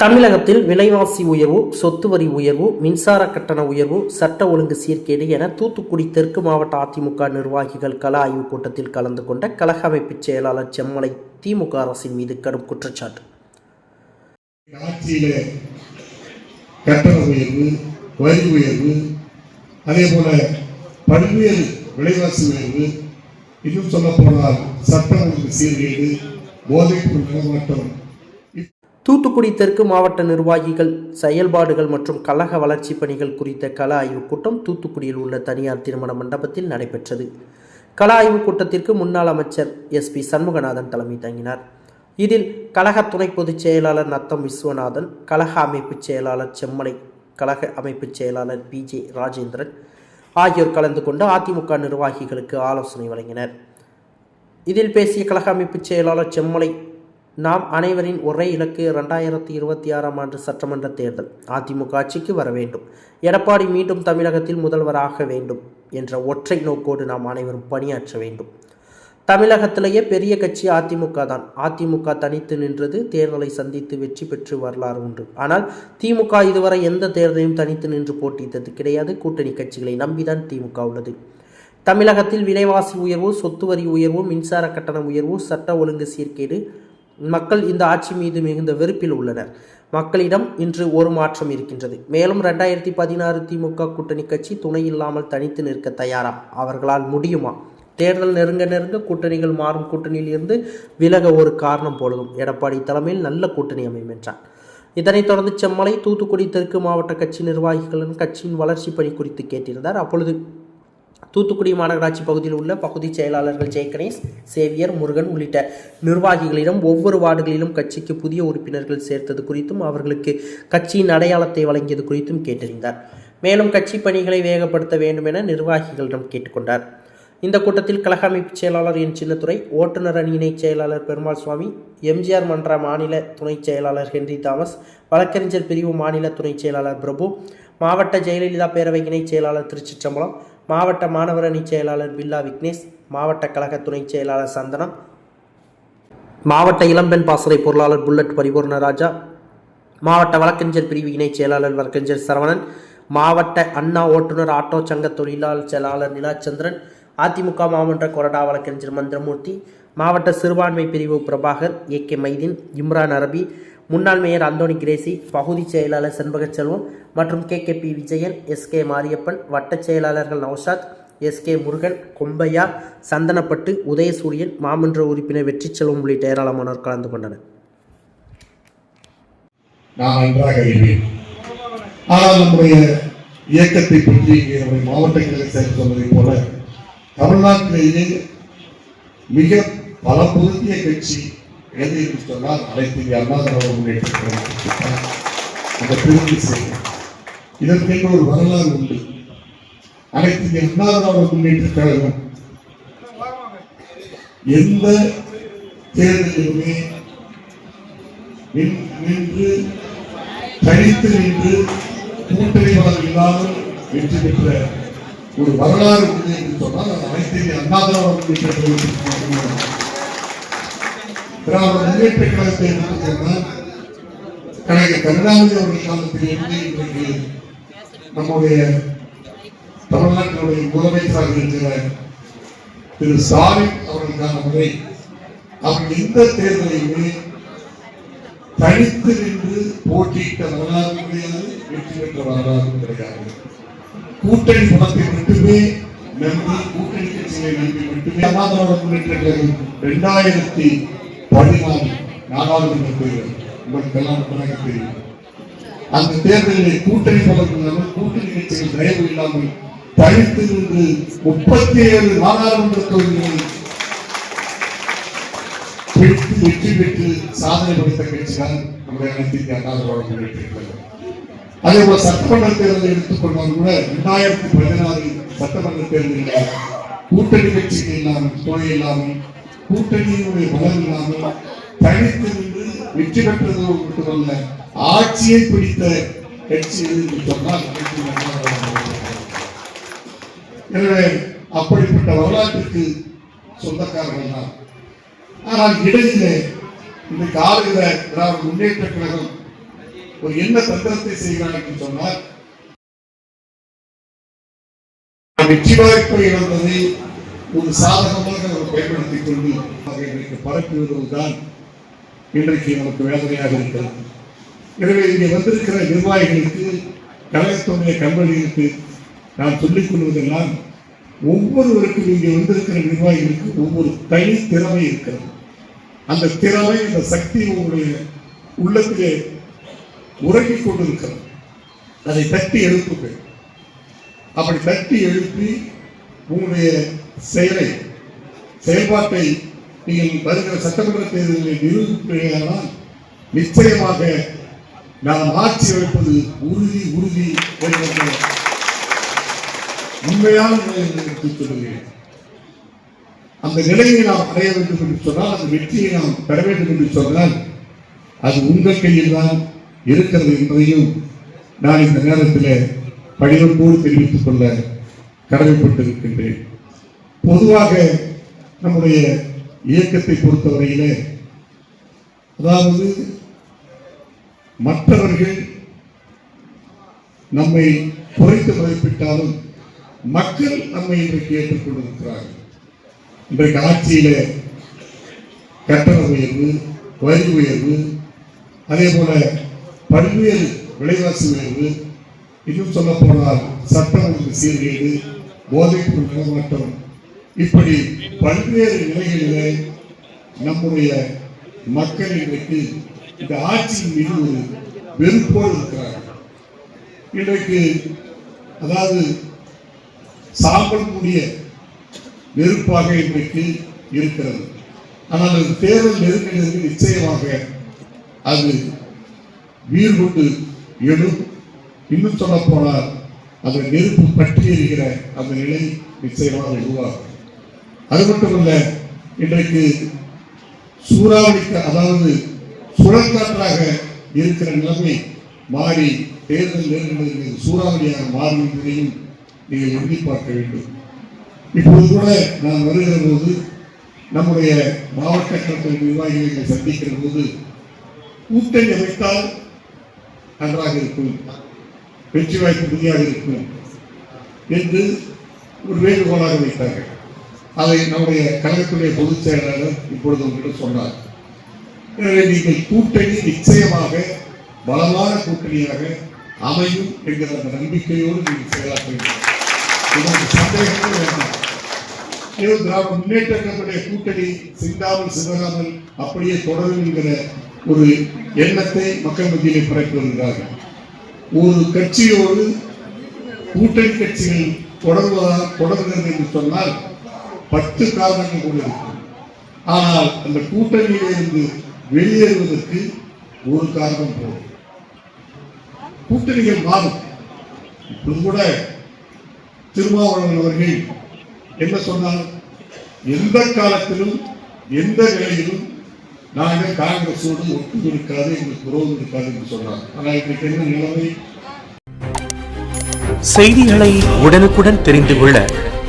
தமிழகத்தில் விலைவாசி உயர்வு சொத்து வரி உயர்வு மின்சார கட்டண உயர்வு சட்ட ஒழுங்கு சீர்கேடு என தூத்துக்குடி தெற்கு மாவட்ட அதிமுக நிர்வாகிகள் கள ஆய்வு கூட்டத்தில் கலந்து கொண்ட கழக அமைப்புச் செயலாளர் செம்மலை திமுக அரசின் மீது கடும் குற்றச்சாட்டு. கட்டண உயர்வு வரி உயர்வு அதே போல பல்வேறு விலைவாசி உயர்வு இன்னும் சொல்ல போனால் சட்டம் ஒழுங்கு சீர்கேடு நடமாட்டம் தூத்துக்குடி தெற்கு மாவட்ட நிர்வாகிகள் செயல்பாடுகள் மற்றும் கழக வளர்ச்சி பணிகள் குறித்த கள ஆய்வுக் கூட்டம் தூத்துக்குடியில் உள்ள தனியார் திருமண மண்டபத்தில் நடைபெற்றது. கள ஆய்வுக் கூட்டத்திற்கு முன்னாள் அமைச்சர் எஸ். பி. சண்முகநாதன் தலைமை தாங்கினார். இதில் கழக துணை பொதுச் செயலாளர் நத்தம் விஸ்வநாதன் கழக அமைப்புச் செயலாளர் செம்மலை கழக அமைப்புச் செயலாளர் பி. ஜே. ராஜேந்திரன் ஆகியோர் கலந்து கொண்டு அதிமுக நிர்வாகிகளுக்கு ஆலோசனை வழங்கினர். இதில் பேசிய கழக அமைப்புச் செயலாளர் செம்மலை நாம் அனைவரின் ஒரே இலக்கு இரண்டாயிரத்தி இருபத்தி ஆறாம் ஆண்டு சட்டமன்ற தேர்தல். அதிமுக ஆட்சிக்கு வர வேண்டும். எடப்பாடி மீண்டும் தமிழகத்தில் முதல்வராக வேண்டும் என்ற ஒற்றை நோக்கோடு நாம் அனைவரும் பணியாற்ற வேண்டும். தமிழகத்திலேயே பெரிய கட்சி அதிமுக தான். அதிமுக தனித்து நின்றது தேர்தலை சந்தித்து வெற்றி பெற்று வரலாறு உண்டு. ஆனால் திமுக இதுவரை எந்த தேர்தலையும் தனித்து நின்று போட்டியிட்டது கிடையாது. கூட்டணி கட்சிகளை நம்பிதான் திமுக உள்ளது. தமிழகத்தில் விலைவாசி உயர்வு சொத்து வரி உயர்வு மின்சார கட்டண உயர்வு சட்ட ஒழுங்கு சீர்கேடு மக்கள் இந்த ஆட்சி மீது மிகுந்த வெறுப்பில் உள்ளனர். மக்களிடம் இன்று ஒரு மாற்றம் இருக்கின்றது. மேலும் ரெண்டாயிரத்தி பதினாறு திமுக கூட்டணி கட்சி துணை இல்லாமல் தனித்து நிற்க தயாரா? அவர்களால் முடியுமா? தேர்தல் நெருங்க நெருங்க கூட்டணிகள் மாறும் கூட்டணியில் இருந்து விலக ஒரு காரணம் போலதும் எடப்பாடி தலைமையில் நல்ல கூட்டணி அமையும் என்றார் இதனைத் தொடர்ந்து செம்மலை தூத்துக்குடி தெற்கு மாவட்ட கட்சி நிர்வாகிகளின் கட்சியின் வளர்ச்சி பணி குறித்து கேட்டிருந்தார். அப்பொழுது தூத்துக்குடி மாநகராட்சி பகுதியில் உள்ள பகுதி செயலாளர்கள் ஜெயகணேஷ் சேவியர் முருகன் உள்ளிட்ட நிர்வாகிகளிடம் ஒவ்வொரு வார்டுகளிலும் கட்சிக்கு புதிய உறுப்பினர்கள் சேர்த்தது குறித்தும் அவர்களுக்கு கட்சியின் அடையாளத்தை வழங்கியது குறித்தும் கேட்டறிந்தார். மேலும் கட்சி பணிகளை வேகப்படுத்த வேண்டும் என நிர்வாகிகளிடம் கேட்டுக்கொண்டார். இந்த கூட்டத்தில் கழக அமைப்பு செயலாளர் என். சின்னத்துறை ஓட்டுநர் அணி இணைச் செயலாளர் பெருமாள் சுவாமி எம்ஜிஆர் மன்ற மாநில துணைச் செயலாளர் ஹென்றி தாமஸ் வழக்கறிஞர் பிரிவு மாநில துணைச் செயலாளர் பிரபு மாவட்ட ஜெயலலிதா பேரவை இணைச் செயலாளர் திருச்சிற்றம்பலம் மாவட்ட மாணவர் அணி செயலாளர் பில்லா விக்னேஷ் மாவட்ட கழக துணைச் செயலாளர் சந்தனம் மாவட்ட இளம்பெண் பாசறை பொருளாளர் புல்லட் பரிபூர்ண ராஜா மாவட்ட வழக்கறிஞர் பிரிவு இணைச் செயலாளர் வழக்கறிஞர் சரவணன் மாவட்ட அண்ணா ஓட்டுநர் ஆட்டோ சங்க தொழிலாளர் செயலாளர் நிலாச்சந்திரன் அதிமுக மாவட்ட கொறடா வழக்கறிஞர் மந்திரமூர்த்தி மாவட்ட சிறுபான்மை பிரிவு பிரபாகர் ஏ கே மைதீன் இம்ரான் அரபி முன்னாள் மேயர் அந்தோணி கிரேசி பகுதி செயலாளர் செண்பகச்செல்வம் மற்றும் K K P Vijayan S K Mariappan வட்டச் செயலாளர்கள் நௌஷாத் எஸ் கே முருகன் கொம்பையா சந்தனப்பட்டு உதயசூரியன் மாமன்ற உறுப்பினர் வெற்றி செல்வம் உள்ளிட்ட ஏராளமானோர் கலந்து கொண்டனர். நான் நன்றாக அறிவேன் ஆனால் நம்முடைய இயக்கத்தை பற்றி இங்கே நம்முடைய மாவட்டங்களில் சேர்த்து சொன்னதை போல தமிழ்நாட்டிலேயே மிக பல புதிய கட்சி எது என்று சொன்னால் அனைத்து இந்திய அண்ணா திராவிட முன்னேற்ற அந்த பிரிவு செய்யும் இதற்கென்று ஒரு வரலாறு உண்டு. அனைத்து இந்திய முன்னேற்ற கழகம். எந்த தேர்தலிலுமே நின்று தனித்து நின்று கூட்டணிவாளர் இல்லாமல் வெற்றி பெற்ற ஒரு வரலாறு உண்டு என்று சொன்னால் அது அனைத்து இந்திய முன்னேற்ற கழகத்திற்கு திராவிட முன்னேற்ற கழகத்தை எடுத்துக்கொண்டால் கலைஞர் கருணாநிதி அவர்கள் காலத்தில் இருந்து இன்றைக்கு நம்முடைய தமிழ்நாட்டினுடைய முதலமைச்சராக இருக்கிற திரு ஸ்டாலின் அவர்களுக்கான முறை அவர் எந்த தேர்தலையுமே தனித்து நின்று போட்டியிட்ட வரலாறு கிடையாது வெற்றி பெற்ற வரலாறு கிடையாது. கூட்டணி பணத்தை மட்டுமே நம்பி கூட்டணி கட்சிகளை நம்பி மட்டுமே அண்ணாதிராவிட முன்னேற்ற கழகம் இரண்டாயிரத்தி பதினாலு நாடாளுமன்ற தேர்தல் உங்களுக்கு எல்லாம் தெரியும். அந்த தேர்தலிலே கூட்டணி பலம் கூட்டணி கட்சிகள் தயவு இல்லாமல் தனித்து நின்று முப்பத்தி ஏழு நாடாளுமன்ற தொகுதிகளை பிடித்து வெற்றி பெற்று சாதனை படைத்த கட்சி தான் நம்முடைய அனைத்து இந்திய முன்னேற்ற அதே போல சட்டமன்ற தேர்தலை எடுத்துக்கொண்டால் கூட இரண்டாயிரத்தி பதினாறு சட்டமன்ற தேர்தலில் கூட்டணி கட்சிகள் இல்லாமல் துணை இல்லாமல் கூட்டணியினுடைய பலம் இல்லாமல் தனித்து நின்று வெற்றி பெற்றது மட்டுமல்ல ஆட்சியை பிடித்த கட்சி என்று சொன்னால் எனவே அப்படிப்பட்ட வரலாற்றுக்கு சொந்தக்காரர்கள் தான். ஆனால் இடையிலே இன்றைக்கு ஆளுகிற திராவிட முன்னேற்ற கழகம் ஒரு என்ன தந்திரத்தை செய்கிறார் என்று சொன்னால் வெற்றி வாய்ப்பை இழந்ததை ஒரு சாதகமாக அவர் பயன்படுத்திக் கொண்டு அதை இன்றைக்கு பரப்புவதுதான் இன்றைக்கு நமக்கு வேதனையாக இருக்கிறது. எனவே இங்கே வந்திருக்கிற நிர்வாகிகளுக்கு கழகத்துடைய கம்பெனிகளுக்கு நான் சொல்லிக் கொள்வதெல்லாம் ஒவ்வொருவருக்கும் இங்கே வந்திருக்கிற நிர்வாகிகளுக்கு ஒவ்வொரு தனி திறமை இருக்கிறது. அந்த திறமை அந்த சக்தி உங்களுடைய உள்ளத்திலே உறங்கிக் கொண்டிருக்கிறது. அதை தட்டி எழுப்புங்கள். அப்படி தட்டி எழுப்பி உங்களுடைய செயலை செயல்பாட்டை நீங்கள் வருகிற சட்டமன்ற தேர்தலில் நிரூபிப்பீர்களானால் நிச்சயமாக நாம் ஆட்சி அமைப்பது உறுதி உறுதி உண்மையான நிலையை அந்த நிலையை நாம் அடைய வேண்டும் என்று சொன்னால் அந்த வெற்றியை நாம் பெற வேண்டும் என்று சொன்னால் அது உங்கள் கையில் தான் இருக்கிறது என்பதையும் நான் இந்த நேரத்தில் படிவம்போடு தெரிவித்துக் கொள்ள கடமைப்பட்டிருக்கின்றேன். பொதுவாக நம்முடைய இயக்கத்தை பொறுத்தவரையிலே அதாவது மற்றவர்கள் நம்மை குறைத்து மதிப்பிட்டாலும் மக்கள் நம்மை இன்றைக்கு ஏற்றுக்கொண்டிருக்கிறார்கள். இன்றைக்கு ஆட்சியில கட்டண உயர்வு வரி உயர்வு அதே போல பல்வேறு விலைவாசி உயர்வு இன்னும் சொல்ல போனால் சட்டம் சீர்கேடு போதைப் பொருள் இப்படி பல்வேறு நிலைகளிலே நம்முடைய மக்கள் இன்றைக்கு இந்த ஆட்சியின் மீது ஒரு வெறுப்போடு இருக்கிறார்கள். இன்றைக்கு அதாவது சாம்பல் கூடிய நெருப்பாக இன்றைக்கு இருக்கிறது. ஆனால் அது தேர்தல் நெருங்க நிச்சயமாக அது வீர் கொண்டு எழும். இன்னும் சொல்ல போனால் அந்த நெருப்பு பற்றி இருக்கிற அந்த நிலை நிச்சயமாக உருவாகும். அது மட்டுமல்ல இன்றைக்கு சூறாவளிக்கு அதாவது சுழற்காற்றாக இருக்கிற நிலைமை மாறி தேர்தல் நெருங்குகிறது சூறாவளியாக மாறும் என்பதையும் நீங்கள் எண்ணி பார்க்க வேண்டும். இப்போது கூட நான் வருகிற போது நம்முடைய மாவட்ட கழக நிர்வாகிகளை சந்திக்கிற போது கூட்டணி அமைத்தால் நன்றாக இருக்கும் வெற்றி வாய்ப்பு உறுதியாக இருக்கும் என்று ஒரு வேண்டுகோளாக வைத்தார்கள். அதை நம்முடைய கழகத்துடைய பொதுச் செயலாளர் இப்பொழுது உங்களிடம் சொன்னார். எனவே நீங்கள் கூட்டணி நிச்சயமாக பலமான கூட்டணியாக அமையும் என்கிற அந்த நம்பிக்கையோடு நீங்கள் செயலாற்ற வேண்டும். இதற்கு சந்தேகமே வேண்டாம். ஏதோ திராவிட முன்னேற்ற கழகத்துடைய கூட்டணி சிந்தாமல் சிதறாமல் அப்படியே தொடரும் என்கிற ஒரு எண்ணத்தை மக்கள் மத்தியிலே பரப்பி வருகிறார்கள். ஒரு கட்சியோடு கூட்டணி கட்சிகள் தொடர்வதாக தொடர்கிறது என்று சொன்னால் பத்து காரணங்கள் கூட இருக்கும் ஆனால் அந்த கூட்டணியிலிருந்து வெளியேறுவதற்கு ஒரு காரணம் போதும். கூட்டணிகள் மாறும். இப்பொழுது கூட திருமாவளவன் அவர்கள் என்ன சொன்னார்? எந்த காலத்திலும் எந்த நிலையிலும் நாங்கள் காங்கிரஸோடு ஒட்டு இருக்காது எங்களுக்கு உறவு இருக்காது என்று சொன்னார். ஆனால் இன்றைக்கு என்ன நிலைமை? செய்திகளை உடனுக்குடன் தெரிந்து கொள்ள